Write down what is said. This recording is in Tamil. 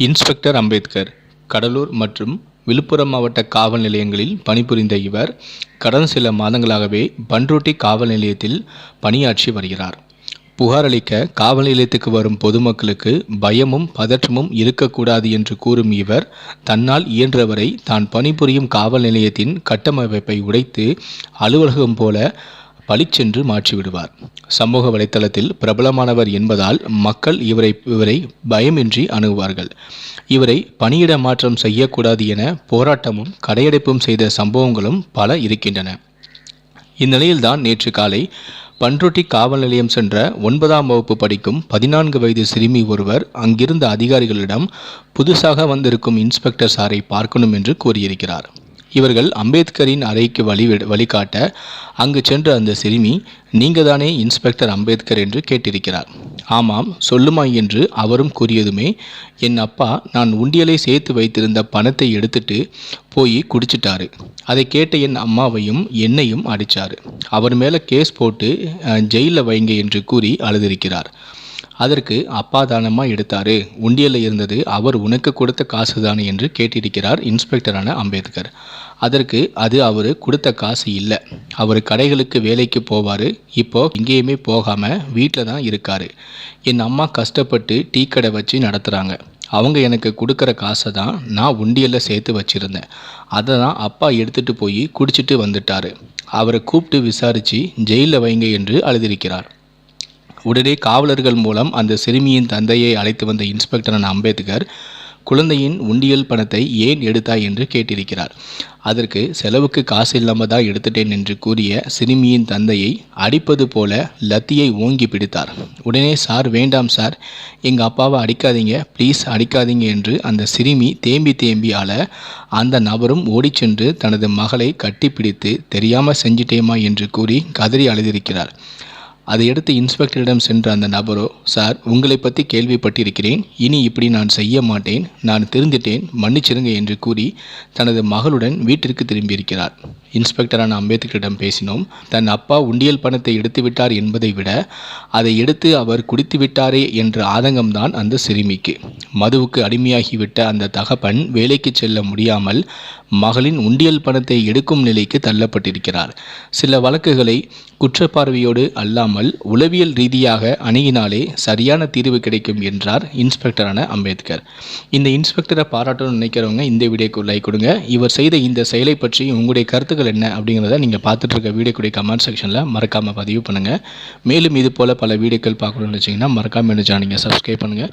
இன்ஸ்பெக்டர் அம்பேத்கர் கடலூர் மற்றும் விழுப்புரம் மாவட்ட காவல் நிலையங்களில் பணிபுரிந்த இவர் கடந்த சில மாதங்களாகவே பன்ருட்டி காவல் நிலையத்தில் பணியாற்றி வருகிறார். புகார் அளிக்க காவல் நிலையத்துக்கு வரும் பொதுமக்களுக்கு பயமும் பதற்றமும் இருக்கக்கூடாது என்று கூறும் இவர் தன்னால் இயன்றவரை தான் பணிபுரியும் காவல் நிலையத்தின் கட்டமைப்பை உடைத்து அலுவலகம் போல பளிச்சென்று மாற்றிவிடுவார். சமூக வலைத்தளத்தில் பிரபலமானவர் என்பதால் மக்கள் இவரை இவரை பயமின்றி அணுகுவார்கள். இவரை பணியிட மாற்றம் செய்யக்கூடாது என போராட்டமும் கடையடைப்பும் செய்த சம்பவங்களும் பல இருக்கின்றன. இந்நிலையில்தான் நேற்று காலை பண்ருட்டி காவல் நிலையம் சென்ற ஒன்பதாம் வகுப்பு படிக்கும் பதினான்கு வயது சிறுமி ஒருவர் அங்கிருந்த அதிகாரிகளிடம் புதுசாக வந்திருக்கும் இன்ஸ்பெக்டர் சாரை பார்க்கணும் என்று கூறியிருக்கிறார். இவர்கள் அம்பேத்கரின் அறைக்கு வழி வழிகாட்ட அங்கு சென்ற அந்த சிறுமி நீங்கள் தானே இன்ஸ்பெக்டர் அம்பேத்கர் என்று கேட்டிருக்கிறார். ஆமாம் சொல்லுமா என்று அவரும் கூறியதுமே என் அப்பா நான் உண்டியலை சேர்த்து வைத்திருந்த பணத்தை எடுத்துட்டு போய் குடிச்சிட்டாரு. அதை கேட்ட என் அம்மாவையும் என்னையும் அடித்தார் அவர் மேலே கேஸ் போட்டு ஜெயிலில் வைங்க என்று கூறி அழுதிருக்கிறார். அதற்கு அப்பா தானம்மா எடுத்தாரு. உண்டியலில் இருந்தது அவர் உனக்கு கொடுத்த காசு தானே என்று கேட்டிருக்கிறார் இன்ஸ்பெக்டரான அம்பேத்கர். அதற்கு அது அவர் கொடுத்த காசு இல்லை. அவர் கடைகளுக்கு வேலைக்கு போவார். இப்போ எங்கேயுமே போகாமல் வீட்டில் தான் இருக்கார். என் அம்மா கஷ்டப்பட்டு டீ கடை வச்சு நடத்துகிறாங்க அவங்க எனக்கு கொடுக்குற காசை தான் நான் உண்டியலில் சேர்த்து வச்சுருந்தேன். அதை தான் அப்பா எடுத்துகிட்டு போய் குடிச்சிட்டு வந்துட்டார். அவரை கூப்பிட்டு விசாரித்து ஜெயிலில் வைங்க என்று அழுதிருக்கிறார். உடனே காவலர்கள் மூலம் அந்த சிறுமியின் தந்தையை அழைத்து வந்த இன்ஸ்பெக்டரான அம்பேத்கர் குழந்தையின் உண்டியல் பணத்தை ஏன் எடுத்தாய் என்று கேட்டிருக்கிறார். அதற்கு செலவுக்கு காசு இல்லாமல் தான் எடுத்துட்டேன் என்று கூறிய சிறுமியின் தந்தையை அடிப்பது போல லத்தியை ஓங்கி பிடித்தார். உடனே சார் வேண்டாம் சார் எங்கள் அப்பாவை அடிக்காதீங்க ப்ளீஸ் அடிக்காதீங்க என்று அந்த சிறுமி தேம்பி தேம்பி அழ அந்த நபரும் ஓடிச்சென்று தனது மகளை கட்டிப்பிடித்து தெரியாமல் செஞ்சிட்டேமா என்று கூறி கதறி அழுதிருக்கிறார். அதை எடுத்து இன்ஸ்பெக்டரிடம் சென்ற அந்த நபரோ சார் உங்களை பற்றி கேள்விப்பட்டிருக்கிறேன். இனி இப்படி நான் செய்ய மாட்டேன். நான் திருந்திட்டேன். மன்னிச்சிருங்க என்று கூறி தனது மகளுடன் வீட்டிற்கு திரும்பியிருக்கிறார். இன்ஸ்பெக்டரான அம்பேத்கரிடம் பேசினோம். தன் அப்பா உண்டியல் பணத்தை எடுத்து விட்டார் என்பதை விட அதை எடுத்து அவர் குடித்து விட்டாரே என்ற ஆதங்கம்தான் அந்த சிறுமிக்கு. மதுவுக்கு அடிமையாகிவிட்ட அந்த தகப்பன் வேலைக்கு செல்ல முடியாமல் மகளின் உண்டியல் பணத்தை எடுக்கும் நிலைக்கு தள்ளப்பட்டிருக்கிறார். சில வழக்குகளை குற்றப்பார்வையோடு அல்லாமல் உளவியல் ரீதியாக அணுகினாலே சரியான தீர்வு கிடைக்கும் என்றார் இன்ஸ்பெக்டரான அம்பேத்கர். இந்த இன்ஸ்பெக்டரை பாராட்டணும்னு நினைக்கிறவங்க இந்த வீடியோக்கு லைக் கொடுங்க. இவர் செய்த இந்த செயலை பற்றி உங்களுடைய கருத்துக்கள் என்ன அப்படிங்கிறத நீங்கள் பார்த்துட்டு இருக்க வீடியோக்குடைய கமெண்ட் செக்ஷனில் மறக்காமல் பதிவு பண்ணுங்கள் மேலும் இது போல் பல வீடியோக்கள் பார்க்கணும்னு வச்சிங்கன்னா மறக்காமல் என்ன நீங்கள் சப்ஸ்கிரைப் பண்ணுங்கள்